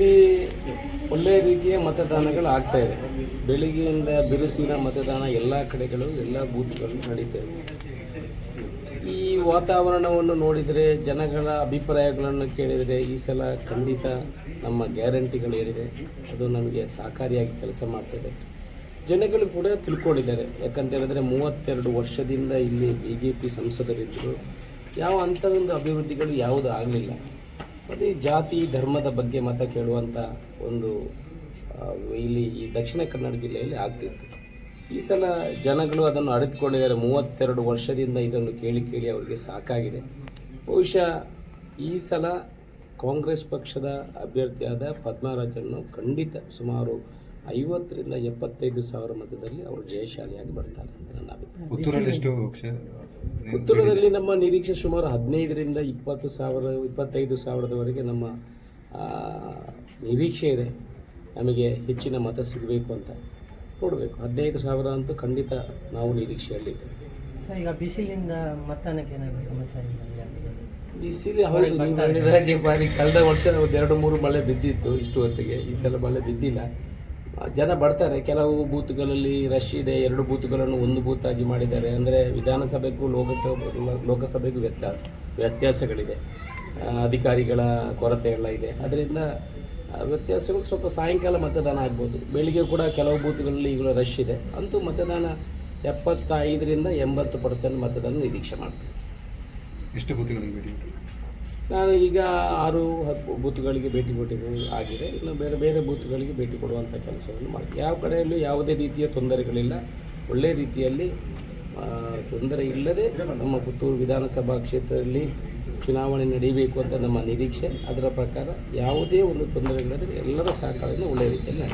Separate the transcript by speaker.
Speaker 1: ಇಲ್ಲಿ ಒಳ್ಳೆಯ ರೀತಿಯ ಮತದಾನಗಳು ಆಗ್ತಾ ಇದೆ. ಬೆಳಿಗ್ಗೆಯಿಂದ ಬಿರುಸಿನ ಮತದಾನ ಎಲ್ಲ ಕಡೆಗಳು, ಎಲ್ಲ ಬೂತ್ಗಳು ನಡೀತಾ ಇದೆ. ಈ ವಾತಾವರಣವನ್ನು ನೋಡಿದರೆ ಜನಗಳ ಅಭಿಪ್ರಾಯಗಳನ್ನು ಕೇಳಿದರೆ ಈ ಸಲ ಖಂಡಿತ ನಮ್ಮ ಗ್ಯಾರಂಟಿಗಳು ಏನಿದೆ ಅದು ನಮಗೆ ಸಹಕಾರಿಯಾಗಿ ಕೆಲಸ ಮಾಡ್ತದೆ. ಜನಗಳು ಕೂಡ ತಿಳ್ಕೊಂಡಿದ್ದಾರೆ. ಯಾಕಂತ ಹೇಳಿದ್ರೆ ಮೂವತ್ತೆರಡು ವರ್ಷದಿಂದ ಇಲ್ಲಿ ಬಿ ಜೆ ಪಿ ಸಂಸದರಿದ್ದರು ಯಾವ ಅಂಥದೊಂದು ಅಭಿವೃದ್ಧಿಗಳು ಯಾವುದು ಆಗಲಿಲ್ಲ. ಅದೇ ಜಾತಿ, ಧರ್ಮದ ಬಗ್ಗೆ ಮತ ಕೇಳುವಂಥ ಒಂದು ಇಲ್ಲಿ ಈ ದಕ್ಷಿಣ ಕನ್ನಡ ಜಿಲ್ಲೆಯಲ್ಲಿ ಆಗ್ತಿತ್ತು. ಈ ಸಲ ಜನಗಳು ಅದನ್ನು ಅರಿತುಕೊಂಡಿದ್ದಾರೆ. ಮೂವತ್ತೆರಡು ವರ್ಷದಿಂದ ಇದನ್ನು ಕೇಳಿ ಕೇಳಿ ಅವರಿಗೆ ಸಾಕಾಗಿದೆ. ಬಹುಶಃ ಈ ಸಲ ಕಾಂಗ್ರೆಸ್ ಪಕ್ಷದ ಅಭ್ಯರ್ಥಿಯಾದ ಪದ್ಮರಾಜನ್ನು ಖಂಡಿತ ಸುಮಾರು ಐವತ್ತರಿಂದ ಎಪ್ಪತ್ತೈದು ಸಾವಿರ ಮತದಲ್ಲಿ ಅವರು ಜಯಶಾಲಿಯಾಗಿ ಬರ್ತಾರೆ ಅಂತ ನನ್ನ ಅಭಿಪ್ರಾಯ.
Speaker 2: ಕ್ಷೇ-
Speaker 1: ನಮ್ಮ ನಿರೀಕ್ಷೆ ಸುಮಾರು ಹದಿನೈದರಿಂದ ಇಪ್ಪತ್ತು ಸಾವಿರ ಇಪ್ಪತ್ತೈದು ಸಾವಿರದವರೆಗೆ ನಮ್ಮ ಆ, ನಿರೀಕ್ಷೆ ಇದೆ. ನಮಗೆ ಹೆಚ್ಚಿನ ಮತ ಸಿಗಬೇಕು ಅಂತ ನೋಡಬೇಕು. ಹದಿನೈದು ಸಾವಿರ ಅಂತೂ ಖಂಡಿತ ನಾವು ನಿರೀಕ್ಷೆಯಲ್ಲಿ
Speaker 3: ಈಗ ಬಿಸಿಲಿಂದ ಮತದಾನಕ್ಕೆ ಏನಾದರೂ ಸಮಸ್ಯೆ
Speaker 1: ಬಿಸಿಲು ಹೌದು ನೀವು ಹೇಳಿದ ಹಾಗೆ ಬಾರಿ ಕಳೆದ ವರ್ಷ ಒಂದು ಎರಡು ಮೂರು ಮಳೆ ಬಿದ್ದಿತ್ತು ಇಷ್ಟು ಹೊತ್ತಿಗೆ ಈ ಸಲ ಮಳೆ ಬಿದ್ದಿಲ್ಲ. ಜನ ಬರ್ತಾರೆ. ಕೆಲವು ಬೂತ್ಗಳಲ್ಲಿ ರಶ್ ಇದೆ, ಎರಡು ಬೂತ್ಗಳನ್ನು ಒಂದು ಬೂತಾಗಿ ಮಾಡಿದ್ದಾರೆ. ಅಂದರೆ ವಿಧಾನಸಭೆಗೂ ಲೋಕಸಭೆ, ಲೋಕಸಭೆಗೂ ವ್ಯತ್ಯಾಸ ವ್ಯತ್ಯಾಸಗಳಿದೆ. ಅಧಿಕಾರಿಗಳ ಕೊರತೆ ಎಲ್ಲ ಇದೆ. ಅದರಿಂದ ವ್ಯತ್ಯಾಸಗಳು ಸ್ವಲ್ಪ ಸಾಯಂಕಾಲ ಮತದಾನ ಆಗ್ಬೋದು. ಬೆಳಿಗ್ಗೆ ಕೂಡ ಕೆಲವು ಬೂತ್ಗಳಲ್ಲಿ ಈಗಲೂ ರಶ್ ಇದೆ. ಅಂತೂ ಮತದಾನ ಎಪ್ಪತ್ತೈದರಿಂದ ಎಂಬತ್ತು ಪರ್ಸೆಂಟ್ ಮತದಾನ ನಿರೀಕ್ಷೆ ಮಾಡ್ತೀವಿ.
Speaker 2: ಎಷ್ಟು ಬೂತ್ಗಳಲ್ಲಿ?
Speaker 1: ನಾನು ಈಗ ಆರು ಹತ್ತು ಬೂತ್ಗಳಿಗೆ ಭೇಟಿ ಕೊಟ್ಟಿದ್ದು ಆಗಿದೆ. ಇನ್ನು ಬೇರೆ ಬೇರೆ ಬೂತ್ಗಳಿಗೆ ಭೇಟಿ ಕೊಡುವಂಥ ಕೆಲಸವನ್ನು ಮಾಡ್ತೀವಿ. ಯಾವ ಕಡೆಯಲ್ಲೂ ಯಾವುದೇ ರೀತಿಯ ತೊಂದರೆಗಳಿಲ್ಲ. ಒಳ್ಳೆಯ ರೀತಿಯಲ್ಲಿ ತೊಂದರೆ ಇಲ್ಲದೆ ನಮ್ಮ ಪುತ್ತೂರು ವಿಧಾನಸಭಾ ಕ್ಷೇತ್ರದಲ್ಲಿ ಚುನಾವಣೆ ನಡೀಬೇಕು ಅಂತ ನಮ್ಮ ನಿರೀಕ್ಷೆ. ಅದರ ಪ್ರಕಾರ ಯಾವುದೇ ಒಂದು ತೊಂದರೆ ತೊಂದರೆಗಳಿಲ್ಲದೆ ಎಲ್ಲರ ಸಹಕಾರದಿಂದ ಒಳ್ಳೆಯ ರೀತಿಯಲ್ಲಿ